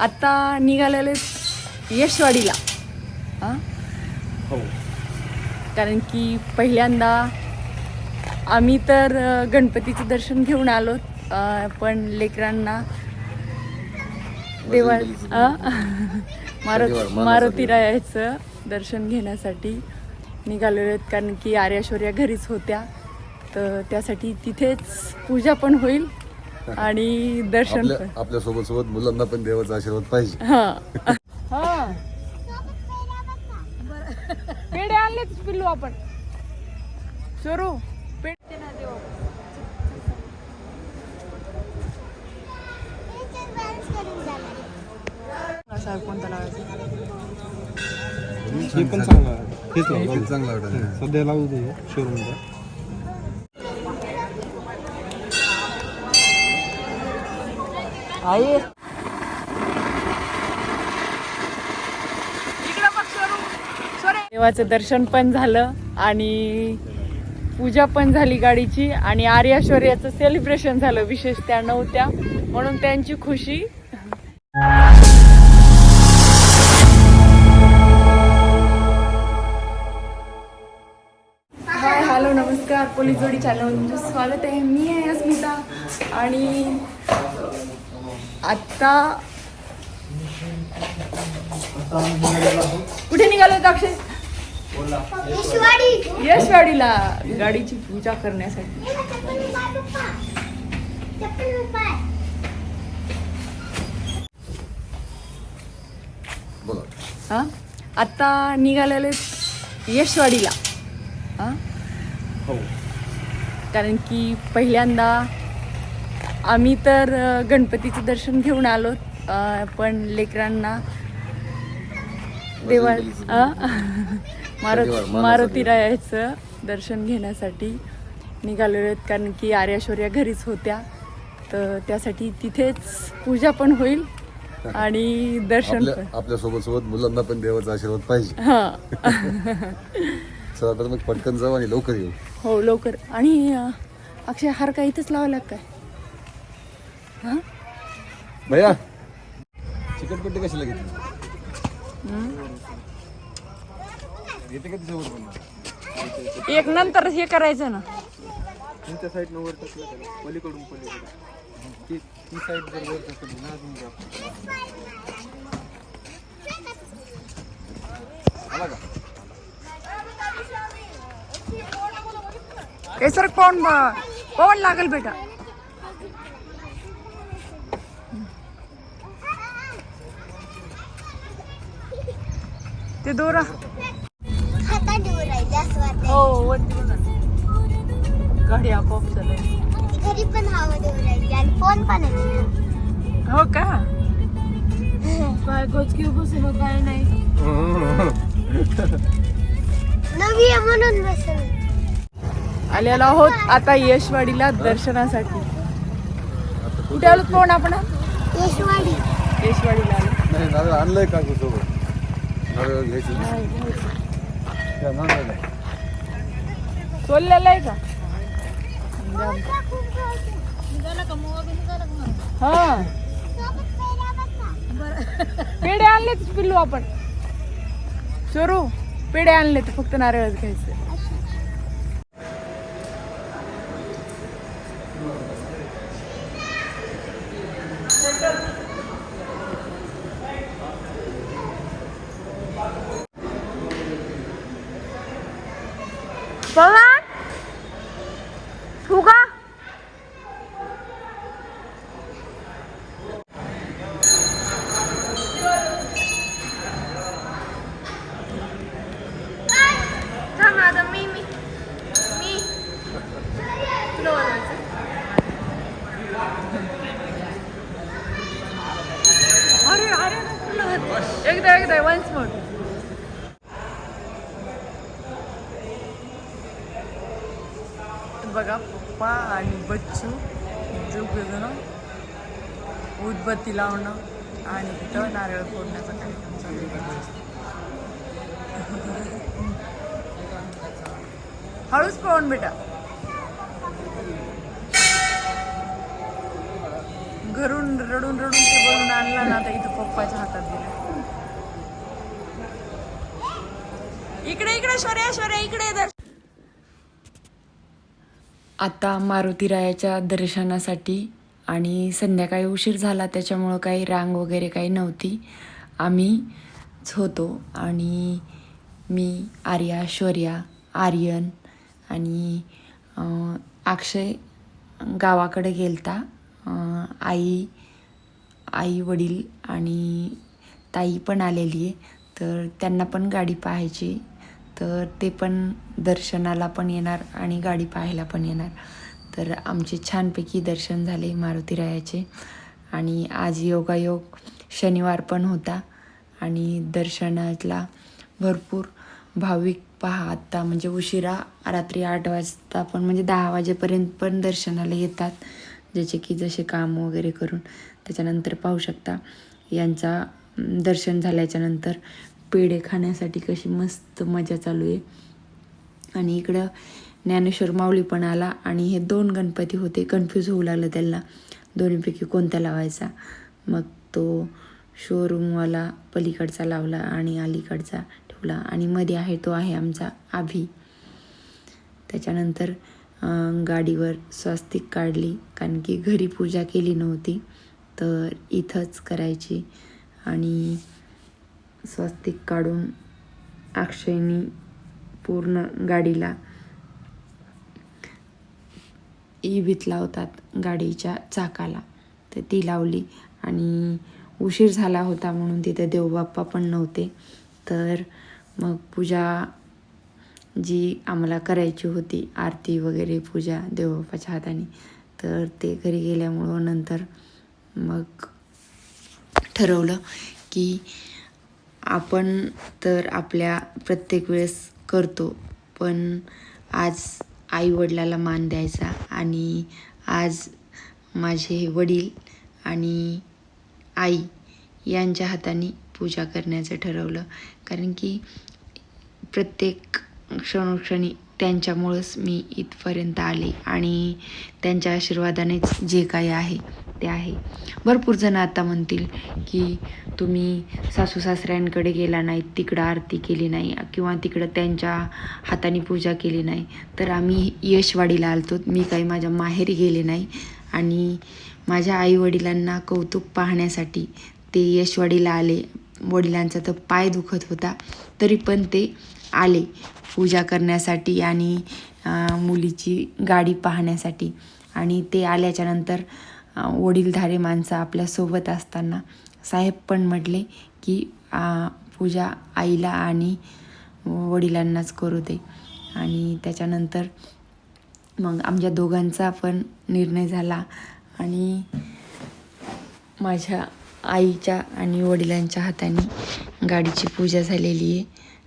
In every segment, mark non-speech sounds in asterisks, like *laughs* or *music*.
आता निघालेले यशवाडीला. हां? हो. कारण की पहिल्यांदा आम्ही तर गणपतीचं दर्शन घेऊन आलो. पण लेकरांना देवा. मारुती रायाचं दर्शन घेण्यासाठी निघालेलो आहेत. कारण की आर्याश्वर्या घरीच होत्या. तर त्यासाठी तिथेच पूजा पण होईल. आणि दर्शन आपल्यासोबत सोबत मुलांना पण देवाचा आशीर्वाद पाहिजे. हा. हा. पेढे आणलेच पिल्लू आपण. चोरू पेढे. ना देऊ असा कोणता लावायचा हे पण चांगलं आहे. हेच लावू. चांगलं वाटत. सध्या लावू दे शोरूमला. आई. देवाचं दर्शन पण झालं आणि पूजा पण झाली गाडीची आणि आर्याश्वर्याचं सेलिब्रेशन झालं विशेष त्या नव्हत्या. म्हणून त्यांची खुशी. हाय हॅलो नमस्कार. पोलीस जोडी चॅनलवर तुमचं स्वागत आहे. मी आहे अस्मिता आणि आता कुठे निघालो होतो अक्षय? यशवाडीला गाडीची पूजा करण्यासाठी. हा? आता निघालेले यशवाडीला. हा? हो. कारण की पहिल्यांदा आम्ही तर गणपतीचं दर्शन घेऊन आलो. पण लेकरांना देवा? *laughs* मारुती रायाचं दर्शन घेण्यासाठी निघालेलो आहेत. कारण की आर्याश्वर्या घरीच होत्या. तर त्यासाठी तिथेच पूजा पण होईल आणि दर्शन आपल्यासोबत सोबत मुलांना पण देवाचा आशीर्वाद पाहिजे. हा. *laughs* चला तर मग पटकन जाऊ आणि लवकर येऊ. हो लवकर. आणि अक्षय हार काय इथेच लावायला काय हा भैया चिकटपट्टी कशाला घेतली? येते का तिच्यावर पण? एक नंतर हे करायचं ना. तुमच्या साईडनं वर टाकलं का पलीकडून पलीकडे. ती ती साईड जर वर टाकली ना अजून जास्त आला का? हे सर कोण कोण लागेल बेटा? ते दोरा. हातात दूर आहे जास्त वाटत हो वरती गाडी आपोआप चालेल घरी पण हवा दूर राहिली आणि फोन पण आहे हो का? काय गोचकी काय नाही. नवी आहे म्हणून बसलो आलेलो आहोत आता यशवाडीला दर्शनासाठी. कुठे आलो कोण आपण? यशवाडी. यशवाडीला आणलंय का सोबत? नारळ घ्यायचं सोललेलं आहे का? हा. पेढे आणलेच पिल्लू आपण. चोरू पेढे आणले फक्त नारळच घ्यायचे. पवन फुगा थांब आता मी मी मी तुला बोलायचं अरे अरे तुला एकदा एकदा वन्स मोर बघा पप्पा आणि बच्चू जण उदबत्ती लावणं आणि तिथं नारळ फोडण्याचा कार्यक्रम चालू आहे. हळूच पवन बेटा. घरून रडून रडून ते बोलून आणला ना आता इथं पप्पाच्या हातात दिला इकडे इकडे शोर्या शोर्या इकडे दर आता मारुतीरायाच्या दर्शनासाठी आणि संध्याकाळी उशीर झाला त्याच्यामुळं काही रांग वगैरे काही नव्हती. आम्हीच होतो आणि मी आर्या शौर्या आर्यन आणि अक्षय गावाकडे गेलता. आई आई वडील आणि ताई पण आलेली आहे. तर त्यांना पण गाडी पाहायची. तर ते पण दर्शनाला पण येणार आणि गाडी पाहायला पण येणार. तर आमचे छानपैकी दर्शन झाले मारुतीरायाचे आणि आज योगायोग शनिवार पण होता आणि दर्शनाला भरपूर भाविक पहा आत्ता म्हणजे उशिरा रात्री आठ वाजता पण म्हणजे दहा वाजेपर्यंत पण दर्शनाला येतात. ज्याचे की जसे काम वगैरे करून त्याच्यानंतर पाहू शकता. यांचा दर्शन झाल्याच्यानंतर पेढे खाण्यासाठी कशी मस्त मजा चालू आहे. आणि इकडं ज्ञानेश्वर माऊली पण आला आणि हे दोन गणपती होते. कन्फ्यूज होऊ लागलं त्यांना. दोन्हीपैकी कोणता लावायचा? मग तो शोरूमवाला पलीकडचा लावला आणि अलीकडचा ठेवला. आणि मध्ये आहे तो आहे आमचा आभी. त्याच्यानंतर गाडीवर स्वस्तिक काढली. कारण की घरी पूजा केली नव्हती. तर इथंच करायची. आणि स्वस्तिक काढून अक्षयनी पूर्ण गाडीला इवीत लावतात गाडीच्या चाकाला. तर ती लावली आणि उशीर झाला होता म्हणून तिथे देवबाप्पा पण नव्हते. तर मग पूजा जी आम्हाला करायची होती आरती वगैरे पूजा देवबाप्पाच्या हाताने तर ते घरी गेल्यामुळं नंतर मग ठरवलं की आपण तर आपल्या प्रत्येक वेळेस करतो पण आज आई वडिलाला मान द्यायचा आणि आज माझे वडील आणि आई यांच्या हाताने पूजा करण्याचं ठरवलं. कारण की प्रत्येक क्षणोक्षणी त्यांच्यामुळंच मी इथपर्यंत आले आणि त्यांच्या आशीर्वादानेच जे काही आहे ते आहे. भरपूर जण आता म्हणतील की तुम्ही सासू सासऱ्यांकडे गेला नाही तिकडं आरती केली नाही किंवा तिकडं त्यांच्या हाताने पूजा केली नाही. तर आम्ही यशवाडीला आलतो. मी काही माझ्या माहेरी गेले नाही. आणि माझ्या आईवडिलांना कौतुक पाहण्यासाठी ते यशवाडीला आले. वडिलांचा तर पाय दुखत होता. तरी पण ते आले पूजा करण्यासाठी आणि मुलीची गाडी पाहण्यासाठी. आणि ते आल्याच्यानंतर वडीलधारे माणसं आपल्यासोबत असताना साहेब पण म्हटले की पूजा आईला आणि वडिलांनाच करू दे. आणि त्याच्यानंतर मग आमच्या दोघांचा पण निर्णय झाला आणि माझ्या आईच्या आणि वडिलांच्या हाताने गाडीची पूजा झालेली आहे.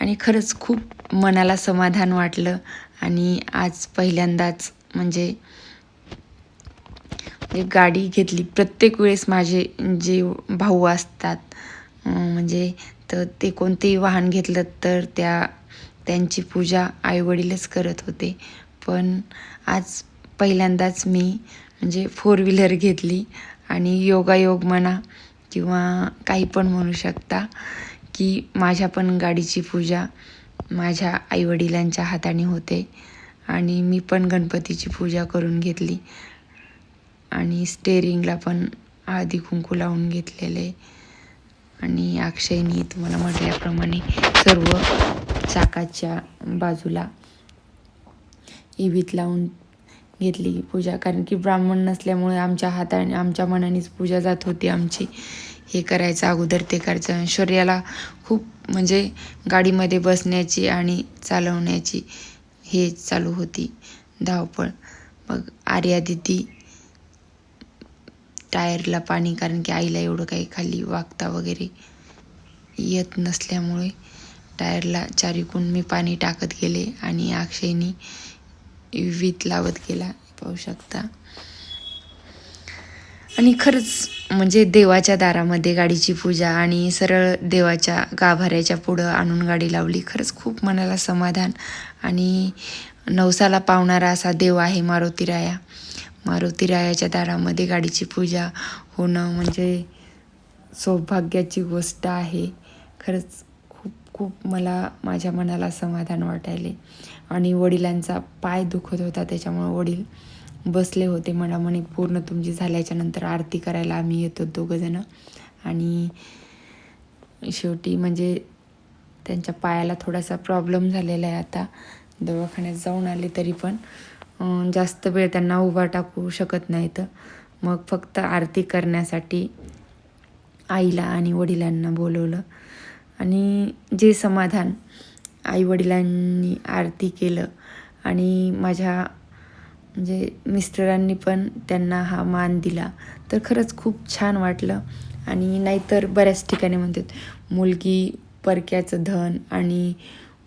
आणि खरंच खूप मनाला समाधान वाटलं आणि आज पहिल्यांदाच म्हणजे गाडी घेतली. प्रत्येक वेळेस माझे जे भाऊ असतात म्हणजे तर ते कोणतेही वाहन घेतलं तर त्या त्यांची पूजा आईवडीलच करत होते. पण आज पहिल्यांदाच मी म्हणजे फोर व्हीलर घेतली आणि योगायोग म्हणा किंवा काही पण म्हणू शकता की माझ्या पण गाडीची पूजा माझ्या आईवडिलांच्या हाताने होते आणि मी पण गणपतीची पूजा करून घेतली. आणि स्टेअरिंगला पण हळदी कुंकू लावून घेतलेले. आणि अक्षयनी तुम्हाला म्हटल्याप्रमाणे सर्व चाकाच्या बाजूला इवीत लावून घेतली पूजा. कारण की ब्राह्मण नसल्यामुळे आमच्या हाताने आमच्या मनानेच पूजा जात होती आमची. हे करायचं अगोदर ते करायचं. शौर्याला खूप म्हणजे गाडीमध्ये बसण्याची आणि चालवण्याची हे चालू होती धावपळ. मग आर्या दिदी टायरला पाणी कारण की आईला एवढं काही खाली वागता वगैरे येत नसल्यामुळे टायरला चारीकून मी पाणी टाकत गेले आणि अक्षयनी वीत लावत गेला पाहू शकता. आणि खरंच म्हणजे देवाच्या दारामध्ये गाडीची पूजा आणि सरळ देवाच्या गाभाऱ्याच्या पुढं आणून गाडी लावली खरंच खूप मनाला समाधान. आणि नवसाला पावणारा असा देव आहे मारुतीराया. मारुतीरायाच्या दारामध्ये गाडीची पूजा होणं म्हणजे सौभाग्याची गोष्ट आहे. खरंच खूप खूप मला माझ्या मनाला समाधान वाटायले. आणि वडिलांचा पाय दुखत होता त्याच्यामुळं वडील बसले होते मनामनी. पूर्ण तुमची झाल्याच्यानंतर आरती करायला आम्ही येतो दोघंजणं आणि शेवटी म्हणजे त्यांच्या पायाला थोडासा प्रॉब्लेम झालेला आहे आता. दवाखान्यात जाऊन आले तरी पण. जास्त वेळ त्यांना उभा टाकू शकत नाहीत. मग फक्त आरती करण्यासाठी आईला आणि वडिलांना बोलवलं. आणि जे समाधान आई वडिलांनी आरती केलं आणि माझ्या म्हणजे मिस्टरांनी पण त्यांना हा मान दिला तर खरंच खूप छान वाटलं. आणि नाहीतर बऱ्याच ठिकाणी म्हणतात मुलगी परक्याचं धन आणि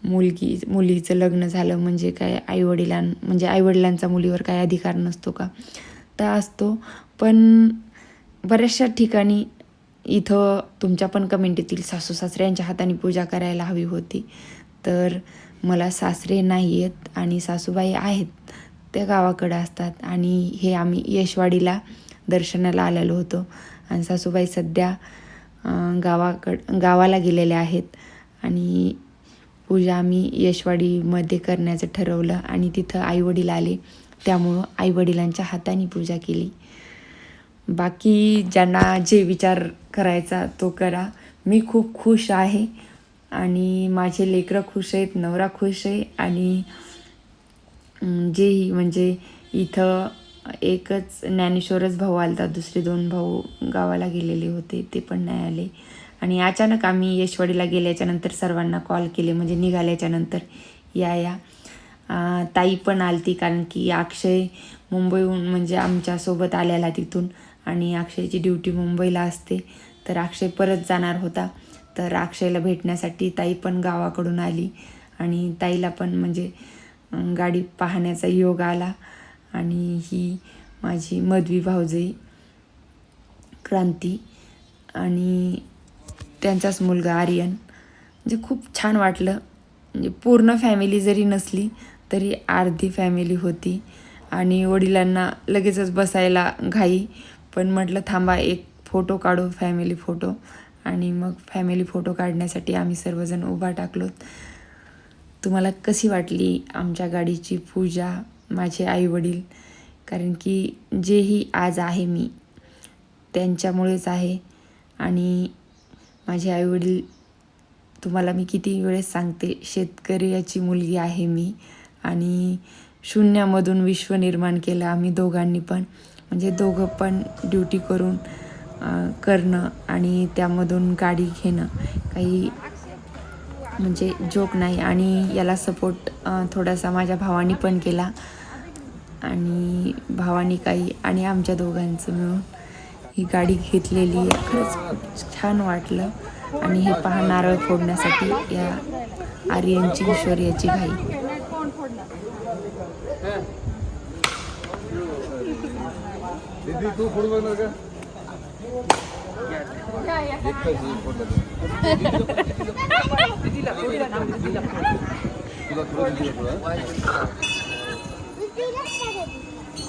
मुलगी मुलीचं लग्न झालं म्हणजे काय आईवडिलां म्हणजे आईवडिलांचा मुलीवर काय अधिकार नसतो का? तर असतो. पण बऱ्याचशा ठिकाणी इथं तुमच्या पण कमेंट येतील सासू सासऱ्यांच्या हाताने पूजा करायला हवी होती. तर मला सासरे नाही आहेत आणि सासूबाई आहेत. त्या गावाकडं असतात आणि हे आम्ही यशवाडीला दर्शनाला आलेलो होतो. आणि सासूबाई सध्या गावाकड गावाला गेलेल्या आहेत. आणि पूजा आम्ही यशवाडीमध्ये करण्याचं ठरवलं आणि तिथं आईवडील आले. त्यामुळं आईवडिलांच्या हाताने पूजा केली. बाकी ज्यांना जे विचार करायचा तो करा. मी खूप खुश आहे आणि माझे लेकरं खुश आहेत नवरा खुश आहे आणि जेही म्हणजे इथं एकच ज्ञानेश्वरच भाऊ आलता दुसरे दोन भाऊ गावाला गेलेले होते ते पण नाही आले. आणि अचानक आम्ही यशवाडीला गेल्याच्यानंतर सर्वांना कॉल केले म्हणजे निघाल्याच्यानंतर या या. ताई पण आलती कारण की अक्षय मुंबईहून म्हणजे आमच्यासोबत आलेला तिथून आणि अक्षयची ड्युटी मुंबईला असते. तर अक्षय परत जाणार होता. तर अक्षयला भेटण्यासाठी ताई पण गावाकडून आली आणि ताईला पण म्हणजे गाडी पाहण्याचा योग आला. आणि ही माझी मधवी भाऊजई क्रांती. आणि त्यांचाच मुलगा आर्यन. म्हणजे खूप छान वाटलं. म्हणजे पूर्ण फॅमिली जरी नसली तरी अर्धी फॅमिली होती. आणि वडिलांना लगेचच बसायला घाई. पण म्हटलं थांबा एक फोटो काढू फॅमिली फोटो आणि मग फॅमिली फोटो काढण्यासाठी आम्ही सर्वजण उभा टाकलोत तुम्हाला कशी वाटली आमच्या गाडीची पूजा माझे आईवडील? कारण की जेही आज आहे मी त्यांच्यामुळेच आहे. आणि माझे आईवडील तुम्हाला मी किती वेळेस सांगते शेतकऱ्याची मुलगी आहे मी आणि शून्यामधून विश्व निर्माण केलं आम्ही दोघांनी पण. म्हणजे दोघं पण ड्युटी करून करणं आणि त्यामधून गाडी घेणं. काही म्हणजे जोक नाही आणि याला सपोर्ट थोडासा माझ्या भावानी पण केला. आणि भावानी काही आणि आमच्या दोघांचं मिळून ही गाडी घेतलेली आहे. खरंच छान वाटलं. आणि हे पहा नारळ फोडण्यासाठी या आर्यांची ईश्वर्याची घाई.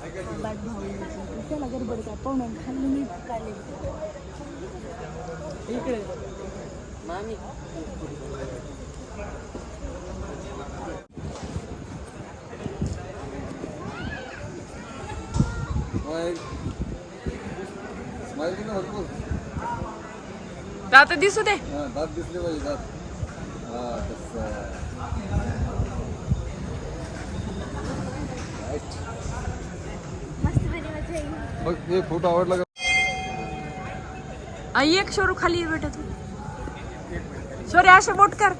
शेलूला इकडे. मामी. दात दिसू दे. हा दात दिसले पाहिजे दात हा तसं मस्त बरी मजा हे फोटो आवडला का? आई एक शोरू खाली ये बेटा तू. सॉरी असं बोट कर.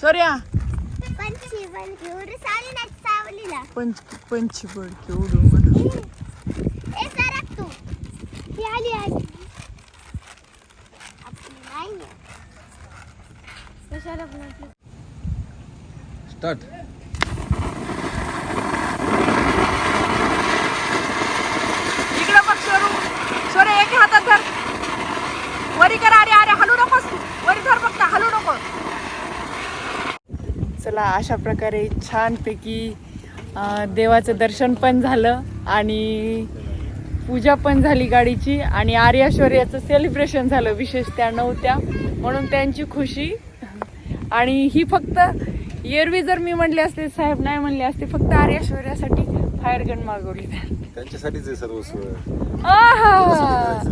शौर्या. घेऊन सावली नाही सावलीला. पंच पंची ए सरक तू. ती आली आली. आपली नाही आहे. कशाला पण आपली स्टार्ट इकडं बघ सोरू सोरे एक हातात धर. वरी कर अरे अरे हलू नकोस. तू. वरी धर फक्त हलू नको. चला अशा प्रकारे छानपैकी अं, देवाचं दर्शन पण झालं आणि पूजा पण झाली गाडीची आणि आर्याश्वर्याचं सेलिब्रेशन झालं विशेष त्या नव्हत्या. म्हणून त्यांची खुशी. आणि ही फक्त एरवी जर मी म्हणले असते साहेब नाही म्हणले असते फक्त आर्याश्वर्यासाठी फायर गन मागवली त्यांनी. त्यांच्यासाठीच आहे सर्वस्व आहा!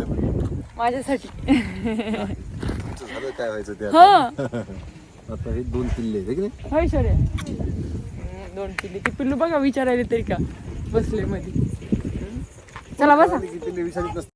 माझ्यासाठी. तुमचं झालं काय व्हायचं ते हा. *laughs* आता. हे दोन किल्ले आहेत, होय शौर्य दोन किल्ले. ती पिल्लू बघा विचारायला तरी का? बसले मध्ये. चला बसा.